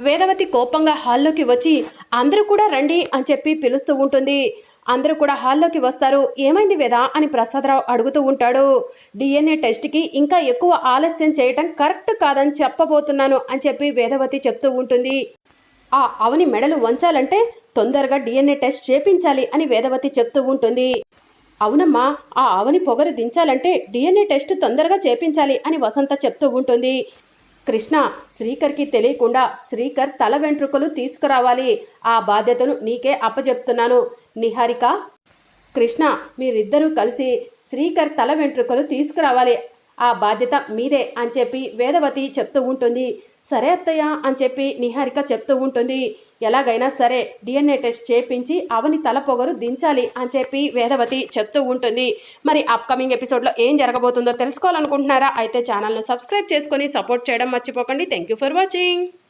వేదవతి కోపంగా హాల్లోకి వచ్చి అందరూ కూడా రండి అని చెప్పి పిలుస్తూ ఉంటుంది. అందరూ కూడా హాల్లోకి వస్తారు. ఏమైంది వేదా? అని ప్రసాదరావు అడుగుతూ ఉంటాడు. డిఎన్ఏ టెస్ట్కి ఇంకా ఎక్కువ ఆలస్యం చేయటం కరెక్ట్ కాదని చెప్పబోతున్నాను అని చెప్పి వేదవతి చెప్తూ ఉంటుంది. ఆ అవని మెడలు వంచాలంటే తొందరగా డిఎన్ఏ టెస్ట్ చేపించాలి అని వేదవతి చెప్తూ ఉంటుంది. అవునమ్మా ఆ అవని పొగరు దించాలంటే డిఎన్ఏ టెస్ట్ తొందరగా చేపించాలి అని వసంత చెప్తూ ఉంటుంది. కృష్ణ శ్రీకర్కి తెలియకుండా శ్రీకర్ తల వెంట్రుకలు తీసుకురావాలి. ఆ బాధ్యతను నీకే అప్పజెప్తున్నాను. నిహారిక కృష్ణ మీరిద్దరూ కలిసి శ్రీకర్ తల వెంట్రుకలు తీసుకురావాలి. ఆ బాధ్యత మీదే అని చెప్పి వేదవతి చెప్తూ ఉంటుంది. సరే అత్తయ్య అని చెప్పి నిహారిక చెప్తూ ఉంటుంది. ఎలాగైనా సరే డిఎన్ఏ టెస్ట్ చేపించి అవని తల పొగరు దించాలి అని చెప్పి వేదవతి చెప్తూ ఉంటుంది. మరి అప్కమింగ్ ఎపిసోడ్లో ఏం జరగబోతుందో తెలుసుకోవాలనుకుంటున్నారా? అయితే ఛానల్ను సబ్స్క్రైబ్ చేసుకొని సపోర్ట్ చేయడం మర్చిపోకండి. Thank you for watching